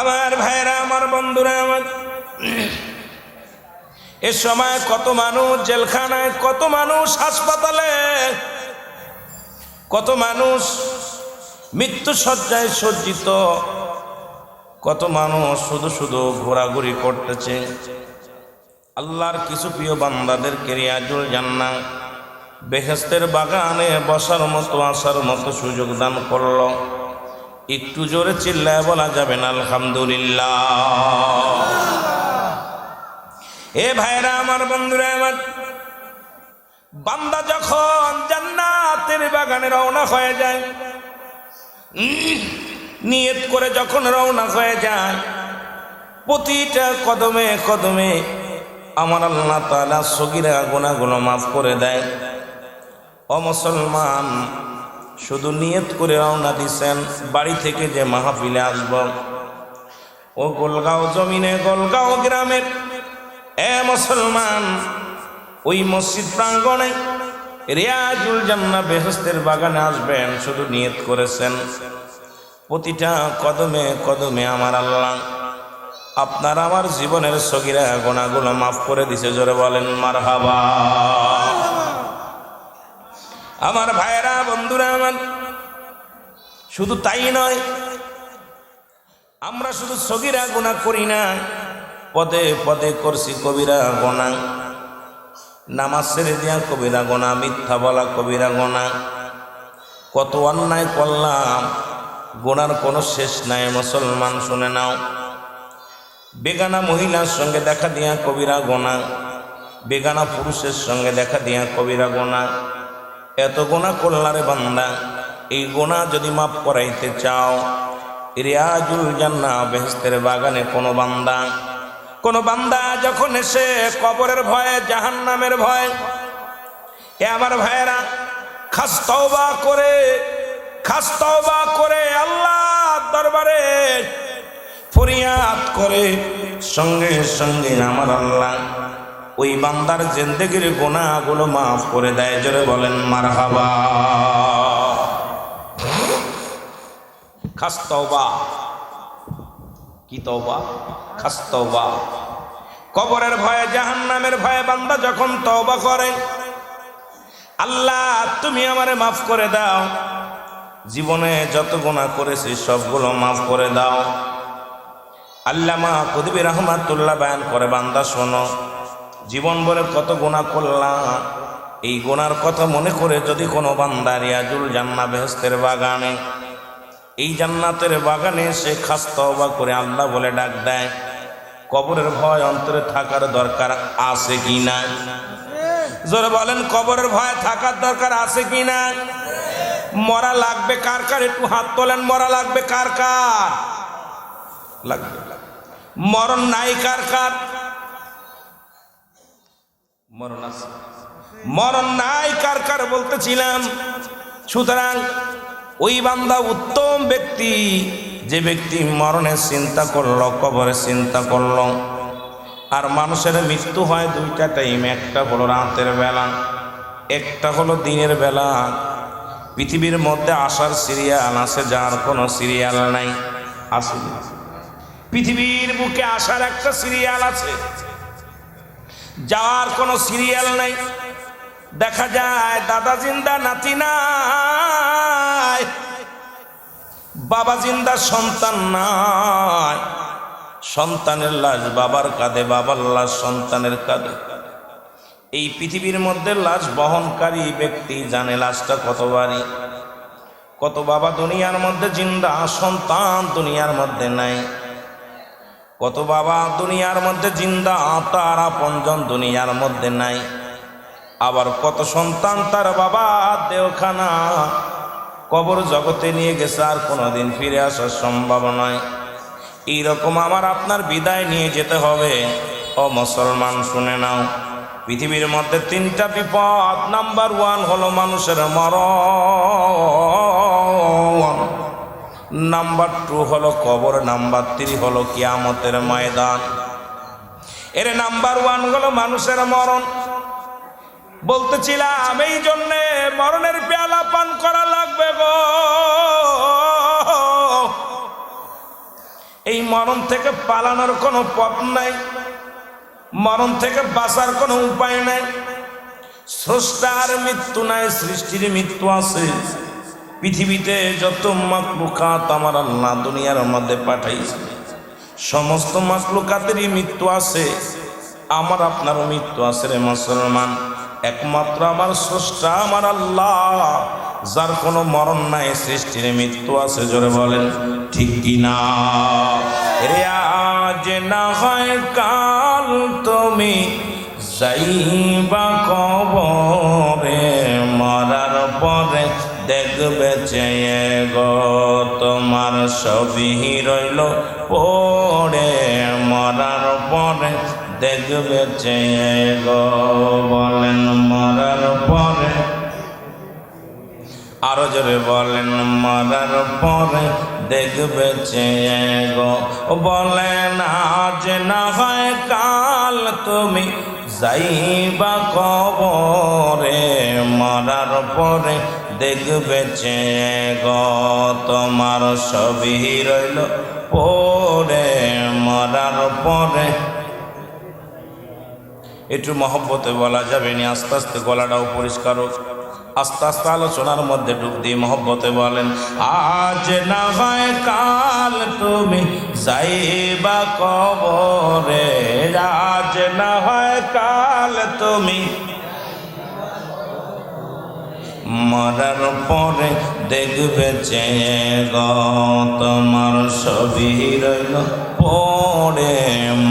আমার ভাইরা আমার বন্ধুরা, আমার এ সময় কত মানুষ জেলখানায়, কত মানুষ হাসপাতালে, কত মানুষ মৃত্যু সজ্জায় সজ্জিত, কত মানুষ শুধু শুধু ঘোরাঘুরি করতেছে। আল্লাহর কিছু প্রিয় বান্দাদের কেরিয়াজুল জান্না বেহেস্তের বাগানে বসার মতো, আসার মতো সুযোগ দান করল। একটু জোরে চিল্লায় বলা যাবে না, আলহামদুলিল্লাহ। এ ভাইরা আমার বন্ধুরা, আমার বান্দা যখন জান্নাতের বাগানে রওনা হয়ে যায় নিয়ত করে যখন রওনা হয়ে যায়, প্রতিটা কদমে কদমে আমার আল্লাহ তালা সগিরা গোনাগুলো মাফ করে দেয়। ও মুসলমান শুধু নিয়ত করে রওনা দিচ্ছেন বাড়ি থেকে যে মাহফিলে আসব। ও গোলগাঁও জমিনে, গোলগাঁও গ্রামের এ মুসলমান, ওই মসজিদ প্রাঙ্গণে রিয়াজুল জান্না বেহস্তের বাগানে আসবেন, শুধু নিয়ত করেছেন। প্রতিটা কদমে কদমে আমার আল্লাহ, আপনার আমার জীবনের সগিরা গোনাগুলো মাফ করে দিছে, জোরে বলেন মার হাবা আমার ভাইয়েরা বন্ধুরা আমার শুধু তাই নয়, আমরা শুধু সগিরা গোনা করি না, পদে পদে করছি কবিরা গোনা নামাজ ছেড়ে দিয়া কবিরা গোনা মিথ্যা বলা কবিরা গোনা কত অন্যায় করলাম গোনার কোনো শেষ নাই, মুসলমান শুনে নাও। বেগানা মহিলার সঙ্গে দেখা দিয়া কবিরা গোনা বেগানা পুরুষের সঙ্গে দেখা দিয়া কবিরা গোনা এত গোনা করলারে বান্দা। এই গোনা যদি মাফ করাইতে চাও, রিয়াজুল জান্না বেহেস্তের বাগানে কোনো বান্দা কোনো বান্দা যখন এসে কবরের ভয়ে জাহান নামের ভয়, এ আমার ভাইয়েরা, খাস তওবা করে, খাস তওবা করে আল্লাহ দরবারে ফরিয়াদ করে, সঙ্গে সঙ্গে আমার আল্লাহ ওই বান্দার জেন্দেগির গোনাগুলো মাফ করে দেয়, জোরে বলেন মার হাবা খাস কি তওবা? খাস তওবা। কবরের ভয়ে, জাহান্নামের ভয়ে বান্দা যখন তওবা করে, আল্লাহ, তুমি আমারে মাফ করে দাও। জীবনে যত গুণা করেছি, সবগুলো মাফ করে দাও। আল্লামা কুদবি রহমাতুল্লাহ বায়ান করে, বান্দা শোনো জীবন বলে কত গোনা করলাম, এই গোনার কথা মনে করে যদি কোনো বান্দা রিয়াজুল জান্না বেহস্তের বাগানে, এই জান্নাতের বাগানে সে খাস্তবা করে আল্লাহ বলে ডাক দেয়, কবরের ভয় অন্তরে থাকার দরকার আছে কি না জোরে বলেন, কবরের ভয় থাকার দরকার আছে কি না মরা লাগবে কার কার? একটু হাত তোলেন, মরা লাগবে কার কার? লাগবে। মরণ নাই কার কার? মরণ আছে। মরণ নাই, কার কার বলতেছিলাম? সুতরাং ওই বান্দা উত্তম ব্যক্তি, যে ব্যক্তি মরণের চিন্তা করল, কবরের চিন্তা করল। আর মানুষের মৃত্যু হয় দুইটা টাইম একটা হলো রাতের বেলা, একটা হলো দিনের বেলা। পৃথিবীর মধ্যে আসার সিরিয়াল আছে, যার কোনো সিরিয়াল নাই। আছে। পৃথিবীর বুকে আসার একটা সিরিয়াল আছে। যাওয়ার কোনো সিরিয়াল নাই। দেখা যায় দাদা জিন্দা নাতি নাই। বাবা জিন্দা সন্তান নাই। সন্তানের লাশ বাবার কাঁধে, বাবার লাশ সন্তানের কাঁধে। এই পৃথিবীর মধ্যে লাশ বহনকারী ব্যক্তি জানে লাশটা কত বাড়ি কত বাবা দুনিয়ার মধ্যে জিন্দা, সন্তান দুনিয়ার মধ্যে নাই। কত বাবা, দুনিয়ার মধ্যে জিন্দা তার আপনজন দুনিয়ার মধ্যে নাই। আবার কত সন্তান তার বাবা দেওখানা, কবর জগতে নিয়ে গেছে আর কোনোদিন ফিরে আসার সম্ভব নয়। এইরকম আমার আপনার বিদায় নিয়ে যেতে হবে। ও মুসলমান, শুনে নাও। পৃথিবীর মধ্যে তিনটা বিপদ, নাম্বার ওয়ান হলো মানুষের মরণ। নাম্বার টু হলো কবর নাম্বার থ্রি হলো কিয়ামতের ময়দান। এর নাম্বার ওয়ান হলো মানুষের মরণ। বলতেছিলাম এই জন্যে মরণের পেয়ালা পান করা লাগবে গো। এই মরণ থেকে পালানোর কোনো পথ নাই। মরণ থেকে বাঁচার কোনো উপায় নাই। স্রষ্টার মৃত্যু নাই, সৃষ্টির মৃত্যু আছে। পৃথিবীতে যত মাকলুকাত আমার আল্লাহ দুনিয়ার মধ্যে পাঠাইছে, সমস্ত মাকলুকাতেরই মৃত্যু আছে। আমার আপনারও মৃত্যু আছে রে মুসলমান। একমাত্র আমার স্রষ্টা আমার আল্লাহ, যার কোনো মরণ নাই, সৃষ্টির মৃত্যু আছে, জোরে বলেন, ঠিক কিনা? রে আজ না হয় কাল তুমি যাইবা কবরে ছবি রইল, পড়ে মরার পরে দেখবে চেয়ে গো বলেন মরার পরে। আরও জোরে বলেন মরার পরে দেখবে চেয়ে গো বলেন, আজ না হয় কাল তুমি যাইবা কবরে, মরার পরে দেখবে গো, তোমার ছবি রইল। পরে মরার পরে। একটু মহব্বতে বলা যাবে নি, আস্তে আস্তে গলাটাও পরিষ্কার হোক। আস্তে আস্তে আলোচনার মধ্যে ডুব দিয়ে মহব্বতে বলেন, আজ না হয় কাল তুমি যাইবা কবরে, আজ না হয় কাল তুমি মরার পরে দেখবে চেয়ে গ তোমার ছবি রইল। পরে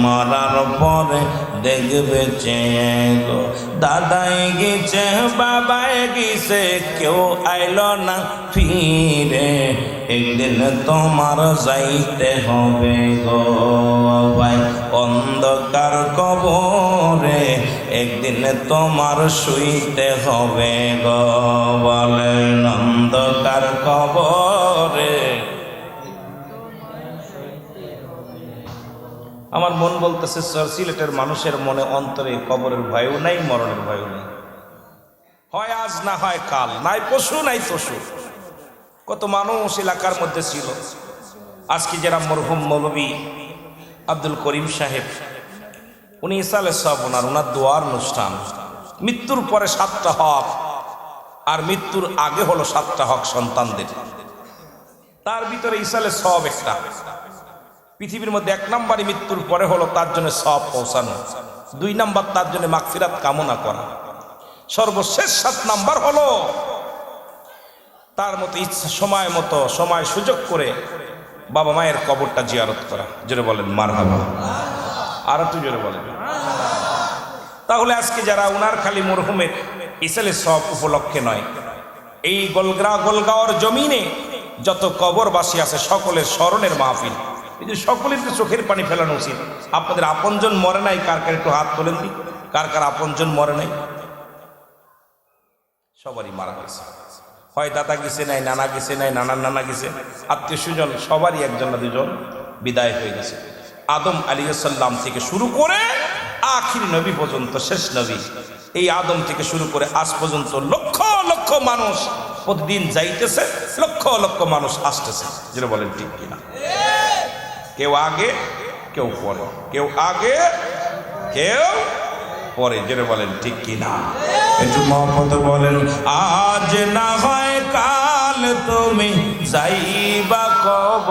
মরার পরে দেখবে চেয়ে গো দাদাই গেছে, বাবাই গেছে, কেউ আইল না ফিরে। একদিন তোমার যাইতে হবে গো ভাই, অন্ধকার কবরে। একদিন তোমার শুইতে হবে গো বলতেছে, স্যার, সিলেটের মানুষের মনে অন্তরে কবরের ভয়ও নাই, মরণের ভয়ও নাই। হয় আজ না হয় কাল, নাই পশু নাই পশু কত মানুষ এলাকার মধ্যে ছিল। আজকে যারা মরহুম মৌলবী আব্দুল করিম সাহেব, উনি ইসালে সব ওনার ওনার দোয়ার অনুষ্ঠান। মৃত্যুর পরে সাতটা হক, আর মৃত্যুর আগে হলো সাতটা হক সন্তানদের। তার ভিতরে ইসালে সব একটা। পৃথিবীর মধ্যে এক নম্বরই মৃত্যুর পরে হলো তার জন্য সব পৌঁছানো। দুই নাম্বার তার জন্য মাগফিরাত কামনা করা। সর্বশেষ সাত নাম্বার হলো তার মতো ইচ্ছা, সময় মতো, সময় সুযোগ করে বাবা মায়ের কবরটা জিয়ারত করা। জোরে বলেন মার হাবা আর একটু জোরে বলেন। তাহলে আজকে যারা উনার খালি মরহুমের ইসালে সব উপলক্ষে নয়, এই গোলগ্রা গোলগাঁওর জমিনে যত কবরবাসী আছে, সকলের স্মরণের মাহফিল। এই যে সকলের তো চোখের পানি ফেলানো উচিত। আপনাদের আপনজন মরে নাই, কার কার একটু হাত তোলেন দি? কার কার আপনজন মরে নাই? সবারই মারা গেছে। হয় দাদা গেছে, নাই নানা গেছে, নাই নানার নানা গেছে। আত্মীয় স্বজন, সবারই একজন না দুজন বিদায় হয়ে গেছে। আদম আলী সাল্লাম থেকে শুরু করে আখির নবী পর্যন্ত, শেষ নবী। এই আদম থেকে শুরু করে আজ পর্যন্ত লক্ষ লক্ষ মানুষ প্রতিদিন যাইতেছে, লক্ষ লক্ষ মানুষ আসতেছে। যেটা বলেন ঠিক কিনা। কেউ আগে, কেউ পরে। কেউ আগে, কেউ পরে। যেটা বলেন, ঠিক কিনা একটু মহম্মদ বলেন, আজ না হয় কাল তুমি যাইবা কব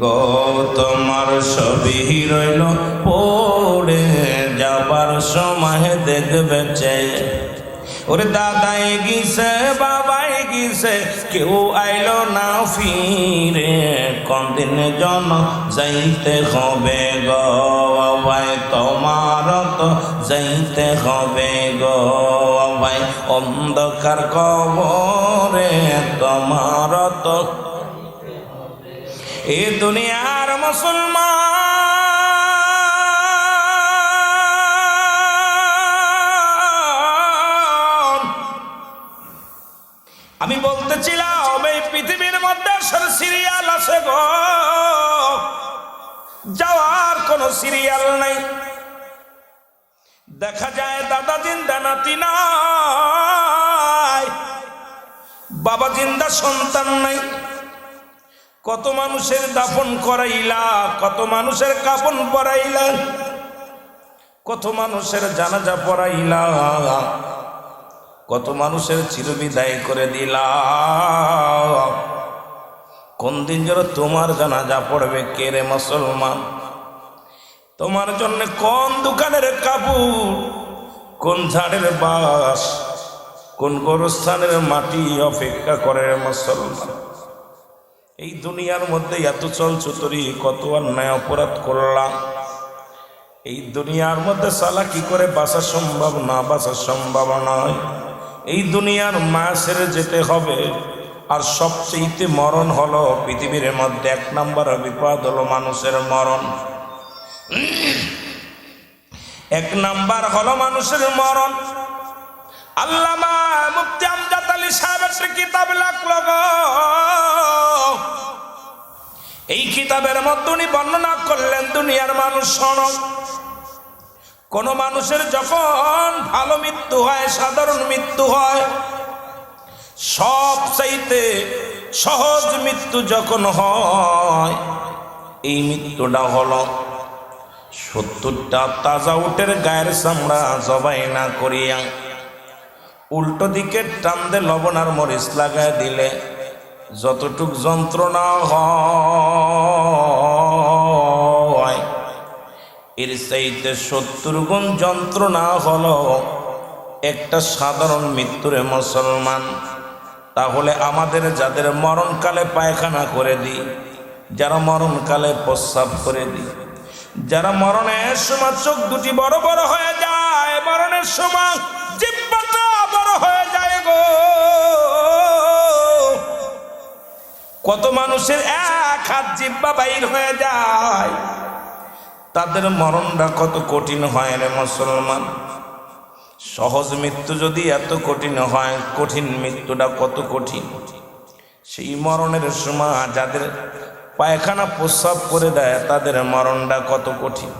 গো, তোমার রইল, পড়ে যাবার সময় দেখবে চেয়ে ওরে দাদাই গিছে বাবাই গিছে কেউ আইলো না ফিরে। কদিন জন যাইতে হবে গো ভাই তোমার তো যাইতে হবে গো ভাই অন্ধকার কবরে তোমার তো। এ দুনিয়ার মুসলমান আমি বলতেছিলাম, এই পৃথিবীর মধ্যে সিরিয়াল আছে গো। যাওয়ার কোনো সিরিয়াল নাই। দেখা যায় দাদা জিন্দা নাতি নাই। বাবা জিন্দা সন্তান নাই। কত মানুষের দাফন করাইলা, কত মানুষের কাপন পরাইলা, কত মানুষের জানাজা পড়াইলা কত মানুষের চিরবিদায় করে দিলা কোন দিন যেন তোমার জানাজা পড়বে কে রে মুসলমান? তোমার জন্য কোন দোকানের কাপড়? কোন ঝাড়ের বাস কোন গোরস্থানের মাটি অপেক্ষা করে মুসলমান? এই দুনিয়ার মধ্যে এত চলচুতরি কত অন্যায় অপরাধ করলাম। এই দুনিয়ার মধ্যে সালা কি করে বাসা সম্ভব না বাসা সম্ভব নয়। এই দুনিয়ার মা ছেড়ে যেতে হবে, আর সবচেয়েতে মরণ হলো পৃথিবীর মধ্যে এক নম্বর বিপদ হলো মানুষের মরণ। এক নাম্বার হলো মানুষের মরণ। আল্লামা এই কিতাবের মধ্যে উনি বর্ণনা করলেন, দুনিয়ার মানুষ শোনো কোন মানুষের যখন ভালো মৃত্যু হয়, সাধারণ মৃত্যু হয় সব চাইতে সহজ মৃত্যু যখন হয়, এই মৃত্যুটা হলো সত্তরটা তাজা উটের গায়ের চামড়া জবাই না করিয়া উল্টো দিকে টানদে লবণ আর মরিচ লাগায় দিলে যতটুক যন্ত্রণা হয় এর চাইতে সত্তর গুণ যন্ত্রণা হল একটা সাধারণ মৃত্যুরে মুসলমান। তাহলে আমাদের যাদের মরণকালে পায়খানা করে দিই, যারা মরণকালে প্রস্রাব করে দিই, যারা মরণের সময় চোখ দুটি বড় বড় হয়ে যায়, মরণের সময় জিব্বাটা বড় হয়ে যায় গো। কত মানুষের এক হাত জিব্বা বাইর হয়ে যায় তাদের মরণটা কত কঠিন হয় রে মুসলমান? সহজ মৃত্যু যদি এত কঠিন হয়, কঠিন মৃত্যুটা কত কঠিন? সেই মরণের সময় যাদের পায়খানা প্রস্রাব করে দেয়, তাদের মরণটা কত কঠিন?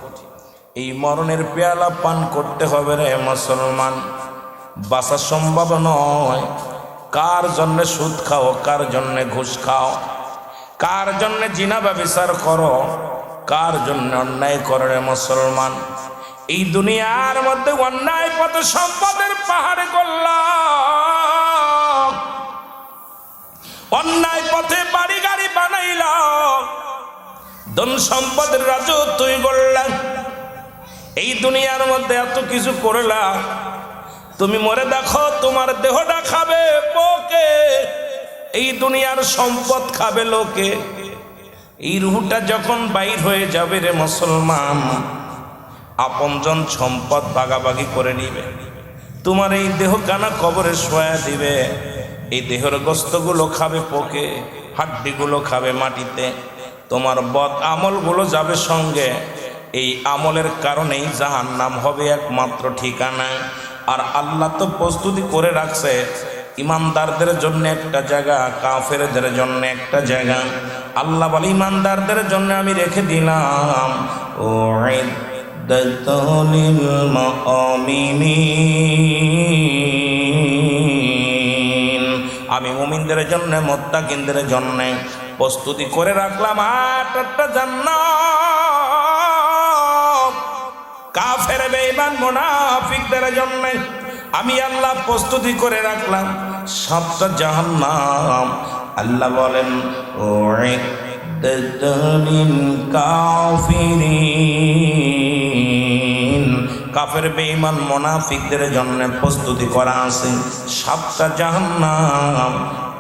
এই মরণের পেয়ালা পান করতে হবে রে মুসলমান। বাঁচা সম্ভব নয়। কার জন্যে সুদ খাও, কার জন্যে ঘুষ খাও, কার জন্যে জিনা ব্যবচার করো কার জন্য অন্যায় করে মুসলমান? এই দুনিয়ার মধ্যে অন্যায় পথ সম্পদের পাহাড় করলাম অন্যায় পথে বাড়ি গাড়ি বানাইলাম। ধন সম্পদের তুই করলাম এই দুনিয়ার মধ্যে এত কিছু করলাম। তুমি মরে দেখো, তোমার দেহটা খাবে পোকে এই দুনিয়ার সম্পদ খাবে লোকে। এই রুহুটা যখন বাইর হয়ে যাবে রে মুসলমান, আপনজন সম্পদ ভাগাভাগি করে নিবে। তোমার এই দেহ কানা কবরে শোয়া দিবে। এই দেহের গোস্তগুলো খাবে পোকে, হাড্ডিগুলো খাবে মাটিতে। তোমার বদ আমলগুলো যাবে সঙ্গে। এই আমলের কারণেই জাহান নাম হবে একমাত্র ঠিকানা আর আল্লাহ তো প্রস্তুতি করে রাখছে। ইমানদারদের জন্য একটা জায়গা, কাফেরদের জন্য একটা জায়গা। আল্লাহ বলে, ইমানদারদের জন্য আমি রেখে দিলাম। ও আমি মুমিনদের জন্য, মোত্তাকিনদের জন্য প্রস্তুতি করে রাখলাম। আটটা জান্নাত। কাফের, বেঈমান, মুনাফিকদের জন্য আমি আল্লাহ প্রস্তুতি করে রাখলাম। সাতটা জাহান্নাম। আল্লাহ বলেন কাফের বেঈমান মোনাফিকদের জন্য প্রস্তুতি করা আছে। সাতটা জাহান্নাম।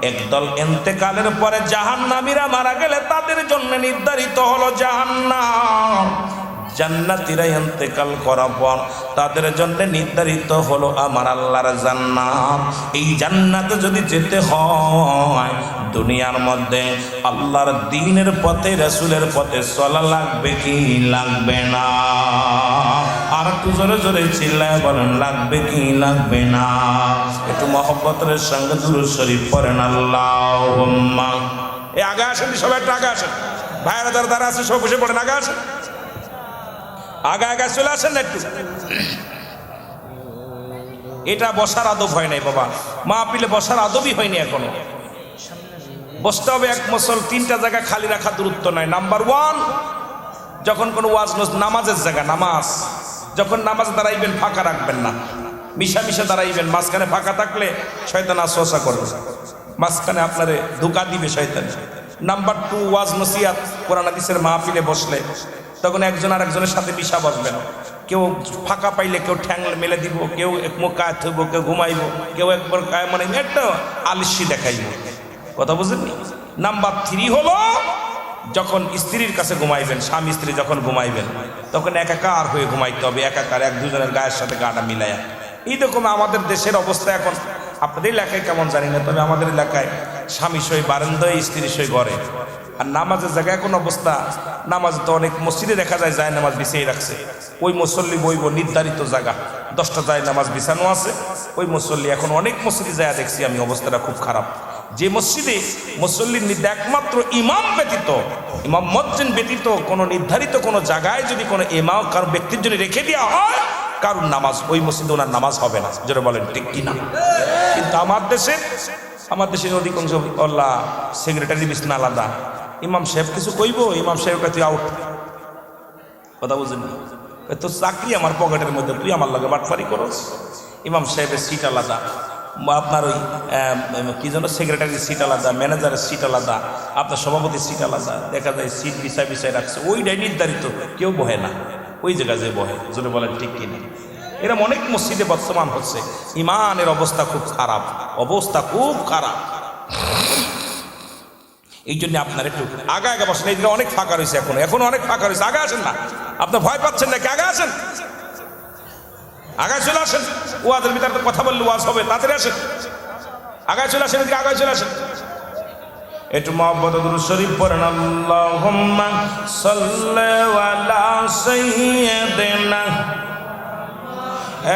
একদল এন্তেকালের পরে জাহান্নামীরা মারা গেলে তাদের জন্য নির্ধারিত হলো জাহান্নাম। জান্নাতিরা ইন্তেকাল করার পর তাদের জন্য নির্ধারিত হলো আমার আল্লাহর জান্নাত। এই জান্নাতে যদি যেতে হয়, দুনিয়ার মধ্যে আল্লাহর দিনের পথে, রসুলের পথে চলা লাগবে কি লাগবে না? আর একটু জোরে জোরে চিল্লায় বলেন, লাগবে কি লাগবে না? একটু মহব্বতের সঙ্গে দুরু শরীফ পড়েন আল্লাহ এ আগে আসেন সবাই, একটু আগে আসেন। ভাইয়েরা যারা তারা আছে সব বসে পড়েন, আগে আসেন। আগা আগা চলে আসেন একটু। এটা বসার আদব হয় নাই বাবা। মা পিলে বসার আদবই হয়নি এখনও। বসতে হবে এক মসল, তিনটা জায়গা খালি রাখা দূরত্ব নয় নাম্বার ওয়ান যখন কোনো ওয়াজ নামাজের জায়গা, নামাজ। যখন নামাজ দাঁড়াইবেন, ফাঁকা রাখবেন না। মিশা মিশা দাঁড়াইবেন, মাঝখানে ফাঁকা থাকলে শয়তান আশ্বাসা করবে। মাঝখানে আপনারে ধোকা দিবে শয়তান। নাম্বার টু ওয়াজ নসিয়াত কোরআন হাদিসের মাহফিলে বসলে। তখন একজন আর একজনের সাথে বিষা বসবে না। কেউ ফাঁকা পাইলে কেউ ঠ্যাং মেলে দিব, কেউ এক মুখ থইব কেউ ঘুমাইব, কেউ একবার কায় মানে একটা আলিসি দেখাইব। কথা বুঝলেন নাম্বার থ্রি হলো, যখন স্ত্রীর কাছে ঘুমাইবেন, স্বামী স্ত্রী যখন ঘুমাইবেন, তখন একাকার হয়ে ঘুমাইতে হবে, একাকার এক দুজনের গায়ের সাথে গাটা মিলাইয়া। এইরকম আমাদের দেশের অবস্থা এখন। আপনাদের এলাকায় কেমন জানি না, তবে আমাদের এলাকায় স্বামী সই বারান্দায় স্ত্রী সই ঘরে। আর নামাজের জায়গায় কোন অবস্থা, নামাজ তো অনেক মসজিদে দেখা যায় যায় নামাজ বিছিয়ে রাখছে। ওই মুসল্লি বইব নির্ধারিত জায়গা, দশটা যায় নামাজ বিছানো আছে। ওই মুসল্লি এখন অনেক মসজিদে যায়, দেখছি আমি অবস্থাটা খুব খারাপ। যে মসজিদে মুসল্লির নির্দে একমাত্র ইমাম ব্যতীত, ইমাম মজ্জিন ব্যতীত কোনো নির্ধারিত কোনো জায়গায় যদি কোনো ইমাম কারও ব্যক্তির জন্য রেখে দেওয়া হয়, কারোর নামাজ, ওই মসজিদে ওনার নামাজ হবে না। যেটা বলেন, ঠিক কিনা? কিন্তু আমার দেশে, আমার দেশের অধিকাংশ আল্লাহ সেক্রেটারি বিছনা আলাদা। ইমাম সাহেব কিছু কইব? ইমাম সাহেব তুই আউট কথা বুঝেন তো চাকরি আমার পকেটের মধ্যে, তুই আমার লাগে বাটফারি করস? ইমাম সাহেবের সিট আলাদা। আপনার ওই কি যেন সেক্রেটারির সিট আলাদা ম্যানেজারের সিট আলাদা, আপনার সভাপতির সিট আলাদা। দেখা যায় সিট বিছায় বিছায় রাখছে। ওইটাই নির্ধারিত। কেউ বহে না। ওই জায়গায় যে বহে যদি বলেন, ঠিক কিনা এরম অনেক মসজিদে বর্তমান হচ্ছে। ইমানের অবস্থা খুব খারাপ। অবস্থা খুব খারাপ। এই জন্য আপনার একটু আগা আগে বসেন। এই অনেক ফাঁকা রয়েছে এখন। এখন অনেক ফাঁকা রয়েছে। আগে আসেন না। আপনার ভয় পাচ্ছেন নাকি? আগে আসেন। আগায় চলে আসেন। ওয়াজের ভিতরে তো কথা বললে ওয়াজ হবে। তাড়াতাড়ি আসেন। আগায় চলে আসেন আগায় চলে আসেন। একটু দুরু শরীফ পড়েন। আল্লাহুম্মা সাল্লি আলা সাইয়্যিদিনা।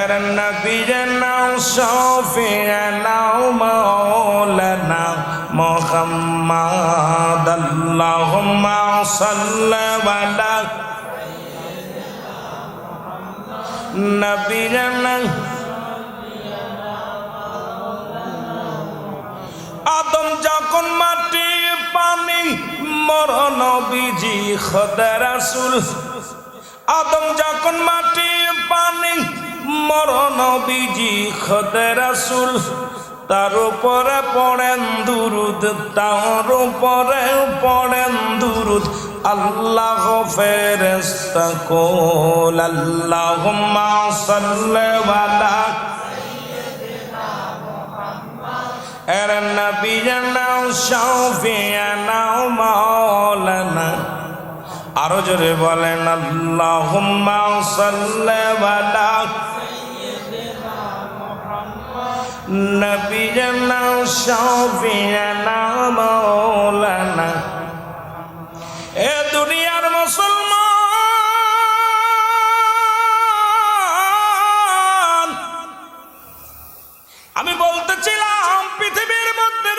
এর নবীনা শফিনা মাওলানা মুহাম্মদ আল্লাহুম্মা সাল্লি আলা নবীনা আদম যখন মাটি পানি, মরণ বিজি খোদা রাসুল। আদম যখন মাটি পানি, মরণ বিজি খোদা রাসুল। তার উপরে পড়েন দুরুদ, তার উপরে পড়েন দুরুদ। আল্লাহ ফেরেস্তা কোল, আল্লাহুম্মা সাল্লি আলা এর নবীনা শাফিয়ানা মাওলানা। আরও জোরে বলেন, আল্লাহুম্মা সাল্লি আলা নবীনা শাফিয়ানা মাওলানা এ দুনিয়ার মুসলমান। আমি বলতেছিলাম, পৃথিবীর মধ্যে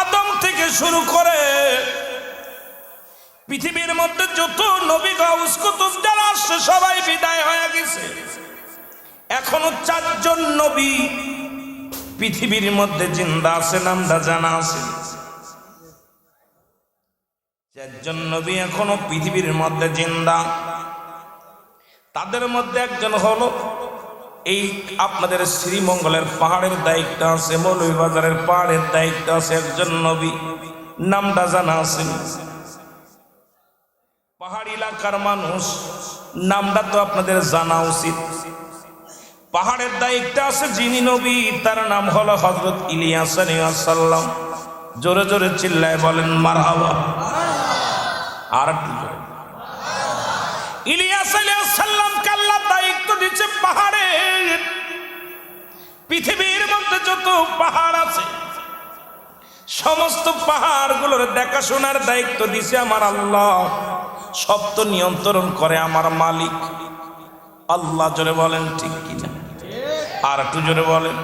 আদম থেকে শুরু করে পৃথিবীর মধ্যে যত এখনও চারজন নবী পৃথিবীর মধ্যে জিন্দা আছে নামটা জানা আছে। চারজন নবী এখনও পৃথিবীর মধ্যে জিন্দা। তাদের মধ্যে একজন হলো এই আপনাদের শ্রীমঙ্গলের পাহাড়ের দায়িত্ব আছে, মৌলভীবাজারের পাহাড়ের দায়িত্ব আছে, একজন নবী, নামটা জানা আছে। পাহাড়ি এলাকার মানুষ, নামটা তো আপনাদের জানা উচিত। পাহাড়ের দায়িত্ব আছে যিনি নবী, তার নাম হলো হজরত ইলিয়াস জোরে জোরে চিল্লায় বলেন, মারহাবা। আর একটু জোরে। ইলিয়াস দায়িত্ব দিচ্ছে পৃথিবীর মধ্যে যত পাহাড় আছে, সমস্ত পাহাড়গুলোর দেখাশোনার দায়িত্ব দিছে আমার আল্লাহ। সব তো নিয়ন্ত্রণ করে আমার মালিক। আল্লাহ জোরে বলেন, ঠিক কিনা? আর একটু জোরে বলেন।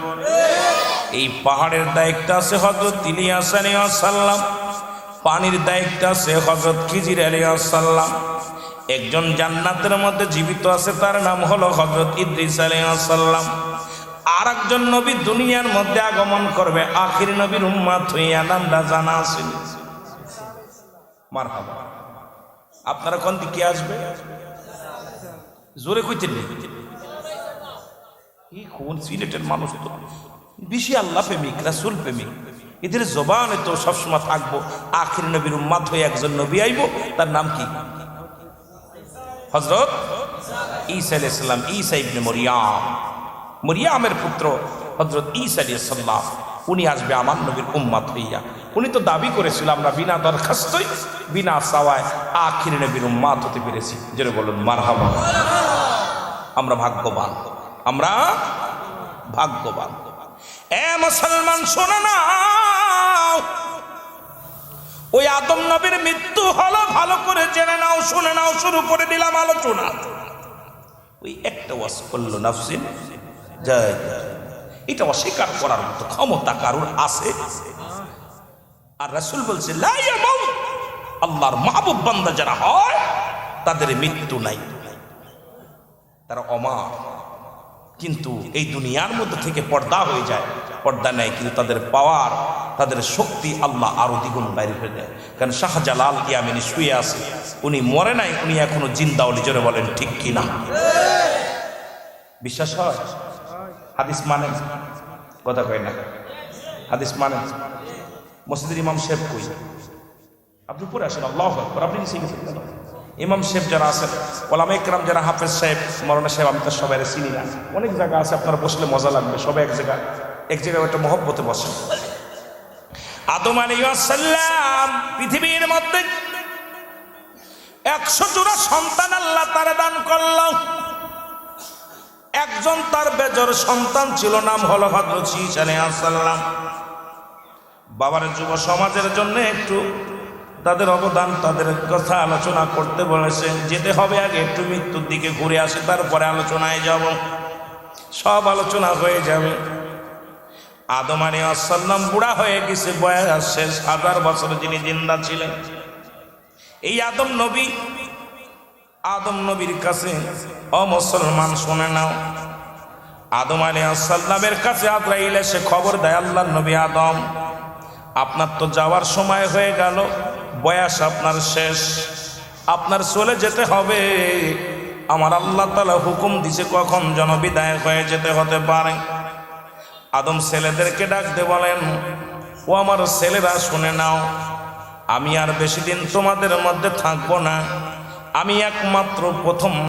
এই পাহাড়ের দায়িত্ব আছে হজরত ইলিয়াস সাল্লাম পানির দায়িত্ব আছে হজরত খিজির আলিয়াসাল্লাম একজন জান্নাতের মধ্যে জীবিত আছে, তার নাম হলো হজরত ইদ্রিস আলিয়াসাল্লাম আর একজন নবী দুনিয়ার মধ্যে আগমন করবে, আখির নবীর উম্মাত হইয়া নামটা জানা আসেন মার আপনারা কোন দিকে আসবে? জোরে কইতেন। মানুষ তো? বেশি আল্লাহ প্রেমিক, রাসুল প্রেমিক। এদের জবানে তো সবসময় থাকব, আখির নবীর উম্মাত হয়ে একজন নবী আইব, তার নাম কি? হজরত ঈসা আলাইহিস সালাম, ঈসা ইবনে মরিয়াম। মরিয়ামের পুত্র হজরত ঈসা আলাইহিস সালাম, উনি আসবে আমার নবীর উম্মাত হইয়া। উনি তো দাবি করেছিল, আমরা বিনা দরখাস্তই, বিনা সাওয়ায় আখির নবীর উম্মাত হতে পেরেছি। যেটা বলুন, মারহাবা। আমরা ভাগ্যবান। আমরা ভাগ্যবান। এ মুসলমান, শোনো না। ওই আদম নবীর মৃত্যু হলো, ভালো করে জেনে নাও, শুনে নাও, শুরু করে দিলাম আলোচনা। ওই একটা ওয়াজ করল নাফসিন। এটা অস্বীকার করার মতো ক্ষমতা কারুর আছে? আর রাসূল বলছে। আল্লাহর মাহবুব বান্দা যারা হয়, তাদের মৃত্যু নাই। তারা অমার। কিন্তু এই দুনিয়ার মধ্যে থেকে পর্দা হয়ে যায়। পর্দা নেয় কিন্তু তাদের পাওয়ার, তাদের শক্তি আল্লাহ আরও দ্বিগুণ বাইরে হয়ে দেয়। কারণ শাহজালাল ইয়ামিনী শুয়ে আছে, উনি মরে নাই, উনি এখনও জিন্দা অলি জোরে বলেন, ঠিক কি না? বিশ্বাস হয়? হাদিস মানে? কথা কয় না। হাদিস মানে? মসজিদের ইমাম শেফ কই? আপনি পরে আসেন, আল্লাহ আপনি গেছেন? ইমাম শেফ যারা আছেন, ওলামা ইকরাম যারা, হাফেজ সাহেব মরনা সাহেব, আমি তো সবাই চিনি না। অনেক জায়গা আছে, আপনারা বসলে মজা লাগবে, সবাই এক জায়গায় এক জায়গায় একটা মহব্বতে বসেন আদম আলাইসাল্লাম পৃথিবীর মধ্যে একশো জোড়া সন্তান আল্লাহ তারা দান করল। একজন তার বেজর সন্তান ছিল, নাম হল হজরত শীষ আলাইসাল্লাম বাবার যুব সমাজের জন্য একটু তাদের অবদান, তাদের কথা আলোচনা করতে বলেছেন। যেতে হবে আগে একটু মৃত্যুর দিকে ঘুরে আসে, তারপরে আলোচনায় যাব। সব আলোচনা হয়ে যাবে। আদম আসাল্লাম বুড়া হয়ে গেছে, বয়স শেষ, হাজার বছর যিনি জিন্দা ছিলেন। এই আদম নবী, আদম নবীর কাছে অমুসলমান শুনে নাও। আদম আলী আসাল্লামের কাছে আদ্রাইল এসে খবর দেয় আল্লাহ নবী আদম, আপনার তো যাওয়ার সময় হয়ে গেল। বয়স আপনার শেষ। আপনার চলে যেতে হবে। আমার আল্লাহ তালা হুকুম দিছে কখন যেন বিদায় হয়ে যেতে হতে পারে। আদম ছেলেদেরকে ডাকতে বলেন, ও আমার ছেলেরা, শুনে নাও, আমি আর বেশি দিন তোমাদের মধ্যে থাকব না। আমি একমাত্র প্রথম